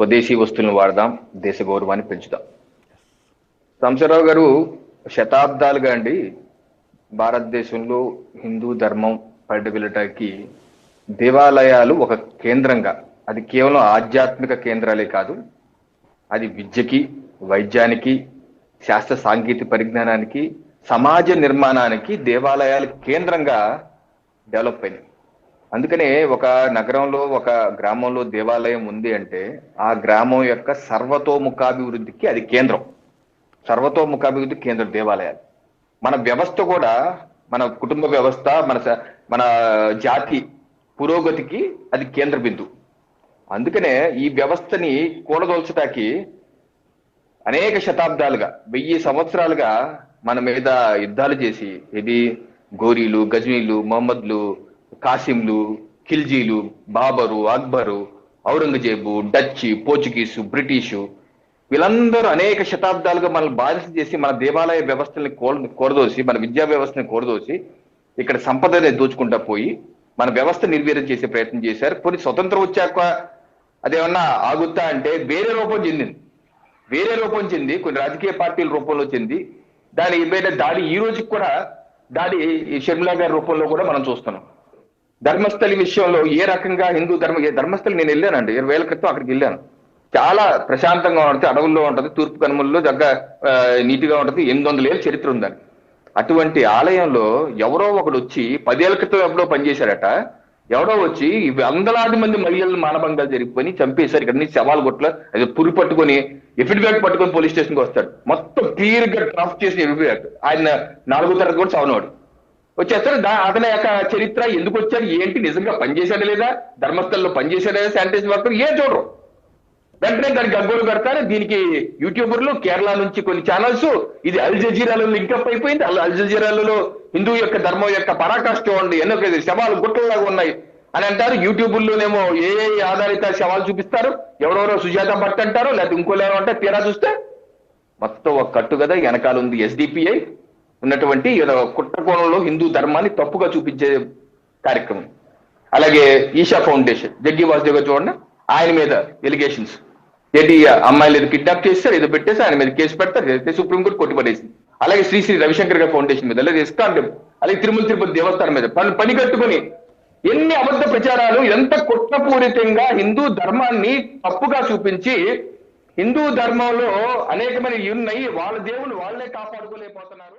స్వదేశీ వస్తువులను వాడదాం దేశ గౌరవాన్ని పెంచుదాం. సంశరావు గారు శతాబ్దాలుగా అండి భారతదేశంలో హిందూ ధర్మం పడగలటానికి దేవాలయాలు ఒక కేంద్రంగా. అది కేవలం ఆధ్యాత్మిక కేంద్రాలే కాదు అది విద్యకి వైద్యానికి శాస్త్ర సాంకేతిక పరిజ్ఞానానికి సమాజ నిర్మాణానికి దేవాలయాలు కేంద్రంగా డెవలప్ అయినాయి. అందుకనే ఒక నగరంలో ఒక గ్రామంలో దేవాలయం ఉంది అంటే ఆ గ్రామం యొక్క సర్వతోముఖాభివృద్ధికి అది కేంద్రం. సర్వతోముఖాభివృద్ధి కేంద్ర దేవాలయాలు. మన వ్యవస్థ కూడా మన కుటుంబ వ్యవస్థ మన మన జాతి పురోగతికి అది కేంద్ర బిందువు అందుకనే ఈ వ్యవస్థని కూడదోల్చటానికి అనేక శతాబ్దాలుగా వెయ్యి సంవత్సరాలుగా మన మీద యుద్ధాలు చేసి ఇది గోరీలు గజనీలు మహమ్మద్లు కాసింలు ఖిల్జీలు Babur Akbar Aurangzeb Dutch Portuguese British వీళ్ళందరూ అనేక శతాబ్దాలుగా మనల్ని బాధిత చేసి మన దేవాలయ వ్యవస్థల్ని కోరదోసి మన విద్యా వ్యవస్థని కోరదోసి ఇక్కడ సంపదని దోచుకుంటా పోయి మన వ్యవస్థ నిర్వీర్యం చేసే ప్రయత్నం చేశారు. కొన్ని స్వతంత్రం వచ్చాక అదేమన్నా ఆగుతా అంటే వేరే రూపం చెందింది. వేరే రూపం చెంది కొన్ని రాజకీయ పార్టీల రూపంలో చెంది దాని మీద దాడి ఈ రోజుకి కూడా దాడి ఈ షర్మిలా గారి రూపంలో కూడా మనం చూస్తున్నాం. ధర్మస్థలి విషయంలో ఏ రకంగా హిందూ ధర్మ ధర్మస్థలి నేను వెళ్ళానండి. ఇరవై వేల క్రితం అక్కడికి వెళ్ళాను. చాలా ప్రశాంతంగా ఉంటుంది అడవుల్లో ఉంటుంది తూర్పు కనుమల్లో దగ్గర నీటిగా ఉంటుంది. ఎనిమిది వందల ఏళ్ళ చరిత్ర ఉందని అటువంటి ఆలయంలో ఎవరో ఒకడు వచ్చి పదేళ్ళ క్రితం ఎప్పుడో పనిచేశారట. ఎవడో వచ్చి వందలాది మంది మహిళలను మానభంగాలు జరిగిపోయి చంపేశారు. ఇక్కడ నుంచి శవాలు గుట్ల అది పురి పట్టుకొని ఎఫిడవిట్ పట్టుకొని పోలీస్ స్టేషన్కి వస్తాడు. మొత్తం క్లియర్గా డ్రాఫ్ట్ చేసిన ఎఫిడవిట్ ఆయన నాలుగో తరగతి కూడా చవనవాడు వచ్చేస్తారు. దా- అతని యొక్క చరిత్ర ఎందుకు వచ్చారు? ఏంటి? నిజంగా పనిచేశాడు లేదా? ధర్మస్థల్లో పనిచేశాడు లేదా? Sanitiser worker? ఏ చూడరు. వెంటనే దానికి గగ్గోలు పెడతారు దీనికి యూట్యూబర్లు కేరళ నుంచి కొన్ని ఛానల్స్ ఇది అల్ జజీరాలో లింకప్ అయిపోయింది. అల్ అల్ జజీరాలలో హిందూ యొక్క ధర్మం యొక్క పరాకాష్ఠ ఉంది ఎన్నో శవాలు గుట్టలాగా ఉన్నాయి అని అంటారు. యూట్యూబుల్లోనేమో ఏ ఏ ఆధారిత శవాలు చూపిస్తారు. ఎవరెవరో సుజాత భట్ అంటారు. లేకపోతే ఇంకోలేమో అంటే తీరా చూస్తే మొత్తం ఒక కట్టు కదా వెనకాల ఉంది ఎస్డిపిఐ ఉన్నటువంటి ఏదో కుట్రకోణంలో హిందూ ధర్మాన్ని తప్పుగా చూపించే కార్యక్రమం. అలాగే ఈషా ఫౌండేషన్ జగ్గి వాసుదేవ్ గారు చూడండి ఆయన మీద ఎలిగేషన్స్ ఏంటి అమ్మాయిలు ఏదో కిడ్నాప్ చేస్తారు ఏదో పెట్టేసి ఆయన మీద కేసు పెడతారు అయితే సుప్రీంకోర్టు కొట్టిపడేసింది అలాగే శ్రీ శ్రీ రవిశంకర్ గారి ఫౌండేషన్ మీద లేదా ఇస్కాన్ అలాగే తిరుమల తిరుపతి దేవస్థానం మీద పని పని కట్టుకొని ఎన్ని అబద్ధ ప్రచారాలు ఎంత కుట్రపూరితంగా హిందూ ధర్మాన్ని తప్పుగా చూపించి హిందూ ధర్మంలో అనేకమైన ఉన్నాయి వాళ్ళ దేవుని వాళ్ళే కాపాడుకోలేకపోతున్నారు.